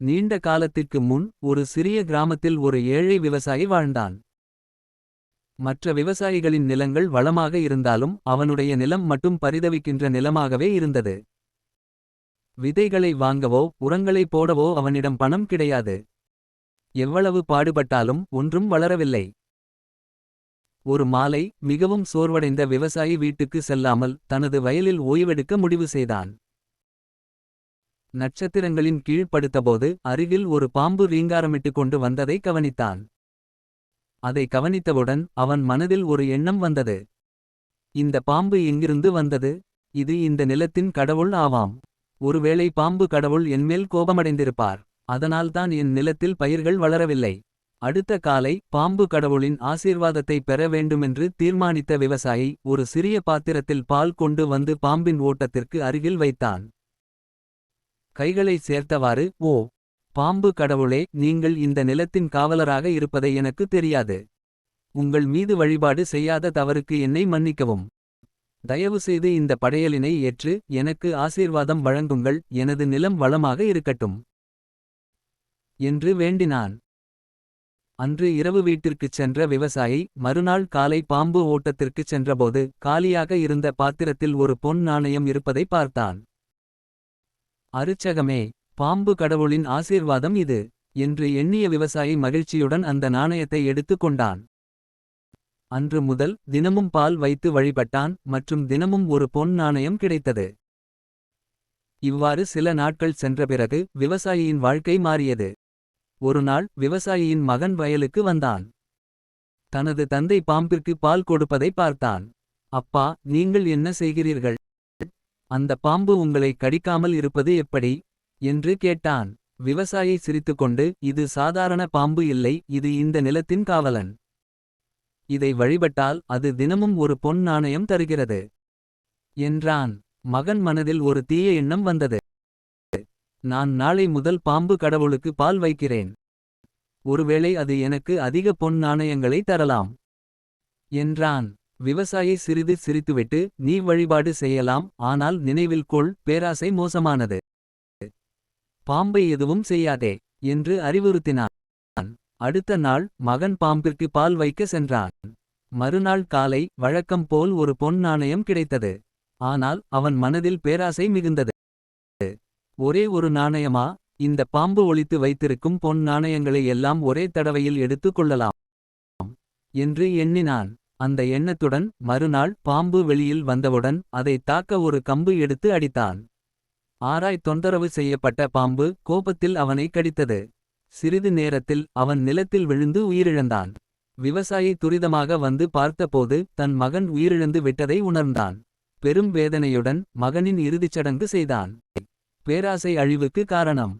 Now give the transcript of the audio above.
நீண்ட காலத்திற்கு முன் ஒரு சிறிய கிராமத்தில் ஒரு ஏழை விவசாயி வாழ்ந்தான். மற்ற விவசாயிகளின் நிலங்கள் வளமாக இருந்தாலும் அவனுடைய நிலம் மட்டும் பரிதவிக்கின்ற நிலமாகவே இருந்தது. விதைகளை வாங்கவோ உரங்களை போடவோ அவனிடம் பணம் கிடையாது. எவ்வளவு பாடுபட்டாலும் ஒன்றும் வளரவில்லை. ஒரு மாலை மிகவும் சோர்வடைந்த விவசாயி வீட்டுக்கு செல்லாமல் தனது வயலில் ஓய்வெடுக்க முடிவு செய்தான். நட்சத்திரங்களின் கீழ் படுத்தபோது அருகில் ஒரு பாம்பு ரீங்காரமிட்டு கொண்டு வந்ததை கவனித்தான். அதை கவனித்தவுடன் அவன் மனதில் ஒரு எண்ணம் வந்தது. இந்த பாம்பு எங்கிருந்து வந்தது இது இந்த நிலத்தின் கடவுள் ஆவாம். ஒருவேளை பாம்பு கடவுள் என்மேல் கோபமடைந்திருப்பார். அதனால்தான் என் நிலத்தில் பயிர்கள் வளரவில்லை. அடுத்த காலை பாம்பு கடவுளின் ஆசீர்வாதத்தை பெற வேண்டுமென்று தீர்மானித்த விவசாயி. ஒரு சிறிய பாத்திரத்தில் பால் கொண்டு வந்து பாம்பின் ஓட்டத்திற்கு அருகில் வைத்தான். கைகளை சேர்த்தவாறு ஓ பாம்பு கடவுளே நீங்கள் இந்த நிலத்தின் காவலராக இருப்பதை எனக்கு தெரியாது. உங்கள் மீது வழிபாடு செய்யாத தவறுக்கு என்னை மன்னிக்கவும். தயவுசெய்து இந்த படையலினை ஏற்று எனக்கு ஆசீர்வாதம் வழங்குங்கள் எனது நிலம் வளமாக இருக்கட்டும். என்று வேண்டினான். அன்று இரவு வீட்டிற்குச் சென்ற விவசாயி மறுநாள் காலை பாம்பு ஓட்டத்திற்குச் சென்றபோது காலியாக இருந்த பாத்திரத்தில் ஒரு பொன் நாணயம் இருப்பதை பார்த்தான். அருச்சகமே பாம்பு கடவுளின் ஆசீர்வாதம் இது. என்று எண்ணிய விவசாயி மகிழ்ச்சியுடன் அந்த நாணயத்தை எடுத்துக் கொண்டான். அன்று முதல் தினமும் பால் வைத்து வழிபட்டான் மற்றும் தினமும் ஒரு பொன் நாணயம் கிடைத்தது. இவ்வாறு சில நாட்கள் சென்ற பிறகு விவசாயியின் வாழ்க்கை மாறியது. ஒருநாள் விவசாயியின் மகன் வயலுக்கு வந்தான். தனது தந்தை பாம்பிற்கு பால் கொடுப்பதை பார்த்தான். அப்பா நீங்கள் என்ன செய்கிறீர்கள். அந்த பாம்பு உங்களை கடிக்காமல் இருப்பது எப்படி. என்று கேட்டான் விவசாயி சிரித்துக்கொண்டு இது சாதாரண பாம்பு இல்லை இது இந்த நிலத்தின் காவலன். இதை வழிபட்டால் அது தினமும் ஒரு பொன் நாணயம் தருகிறது. என்றான் மகன் மனதில் ஒரு தீய எண்ணம் வந்தது. நான் நாளை முதல் பாம்பு கடவுளுக்கு பால் வைக்கிறேன். ஒருவேளை அது எனக்கு அதிக பொன் நாணயங்களை தரலாம். என்றான் விவசாயி சிறிது சிரித்துவிட்டு நீ வழிபாடு செய்யலாம் ஆனால் நினைவில் கொள் பேராசை மோசமானது. பாம்பை எதுவும் செய்யாதே என்று அறிவுறுத்தினான். அடுத்த நாள் மகன் பாம்பிற்கு பால் வைக்க சென்றான். மறுநாள் காலை வழக்கம் போல் ஒரு பொன் நாணயம் கிடைத்தது. ஆனால் அவன் மனதில் பேராசை மிகுந்தது. ஒரே ஒரு நாணயமா இந்த பாம்பு ஒளித்து வைத்திருக்கும் பொன் நாணயங்களை எல்லாம் ஒரே தடவையில் எடுத்துக் கொள்ளலாம். என்று எண்ணினான் அந்த எண்ணத்துடன் மறுநாள் பாம்பு வெளியில் வந்தவுடன் அதை தாக்க ஒரு கம்பு எடுத்து அடித்தான். ஆராய் தொந்தரவு செய்யப்பட்ட பாம்பு கோபத்தில் அவனை கடித்தது. சிறிது நேரத்தில் அவன் நிலத்தில் விழுந்து உயிரிழந்தான். விவசாயி துரிதமாக வந்து பார்த்தபோது தன் மகன் உயிரிழந்து விட்டதை உணர்ந்தான். பெரும் வேதனையுடன் மகனின் இறுதிச் சடங்கு செய்தான். பேராசை அழிவுக்கு காரணம்.